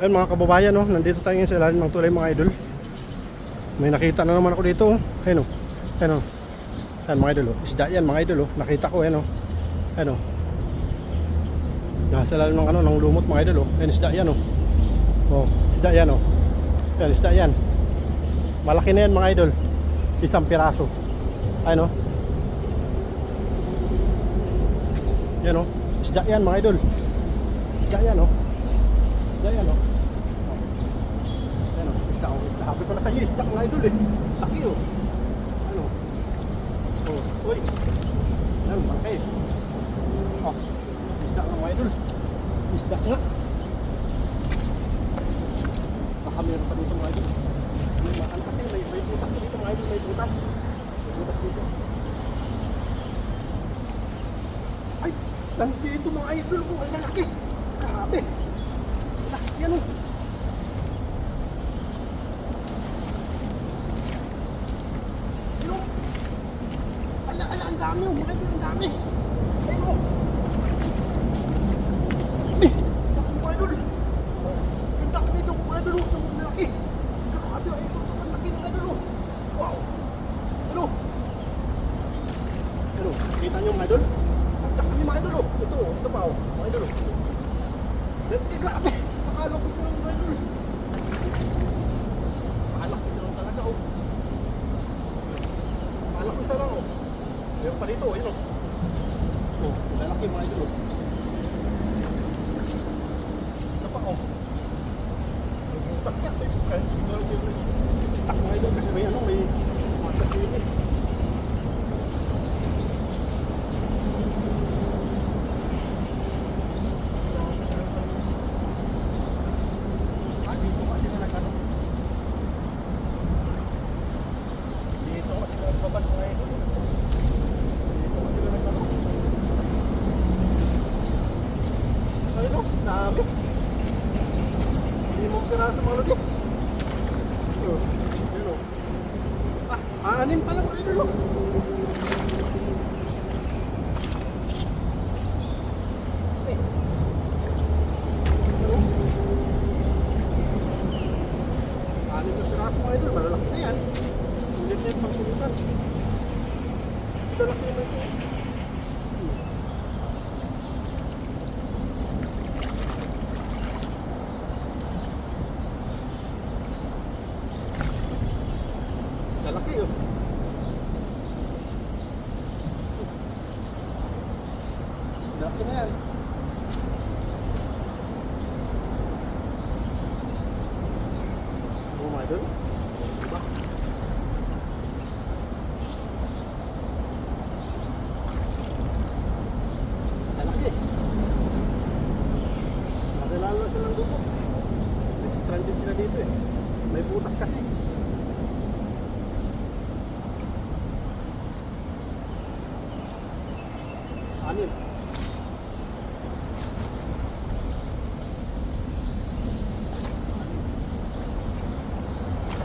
Ayun mga kababayan, no? nandito tayo ngayon sa ilalim ng tulay mga idol. May nakita na naman ako dito. oh. Ayun o. Ayun o. Ayun mga idol. oh. Isda yan mga idol. oh. Nakita ko. Ayun o. Ayun o. Nasa ilalim ng, ano, ng lumot mga idol. oh. Ayun isda yan o. Oh, isda yan o. Ayun isda yan. Malaki na yan mga idol. Isang piraso. Ayun o. Yan o. Isda yan mga idol. Isda yan o. Isda yan o. Ano, isda ko, isda. Sabi ko na sa'yo, isda mga idol eh. Taki oh. Ano? Oh, uy. Ano, malaki. Oh, isda nga idol. Isda nga. Baka meron pa dito mga idol. May ma- Ano kasi, may, may butas dito mga idol, may butas. May butas dito. Ay, nandito mga idol ko, ay lalaki. Grabe. Laki yan oh. Yung, ala, ala, ang dami oh, mga idol, ang dami. Ayun oh. Eh, naku, mga idol. Oh, ang dami nito mga idol, oh, ang laki. Grabe, ay, ito, ito, mga oh. Wow. Ano? Ano, kita niyo mga idol? Ang dami mga idol oh. Ito, oh, ito pa oh, mga idol oh. Grabe! Akala ko sila mga idol. Akala ko sila talaga oh. Akala ko sila oh. Meron pa dito, yun oh. Oh, lalaki mga oh. Ito pa oh. May butas nga, may. Ito siya stuck mga idol kasi may ano, may matat yun eh. Ah, dito kasi na nagano. Dito kasi na nagbabad mga idol. Dito kasi na nagano. Ayun o, dami. Hindi mo pira sa mga luto. Oh, yun o. Ah, anim pa lang mga idol o. Eh. Ano? Anim na piraso mga idol, malalaki na yan. Sulit na yung pangkulutan. Malalaki na ito. Lalaki yun. Lalaki na yan. Oh my God. Diba? Lalaki. Nasa lalo silang grupo. Stranded sila dito eh. May butas kasi. Good.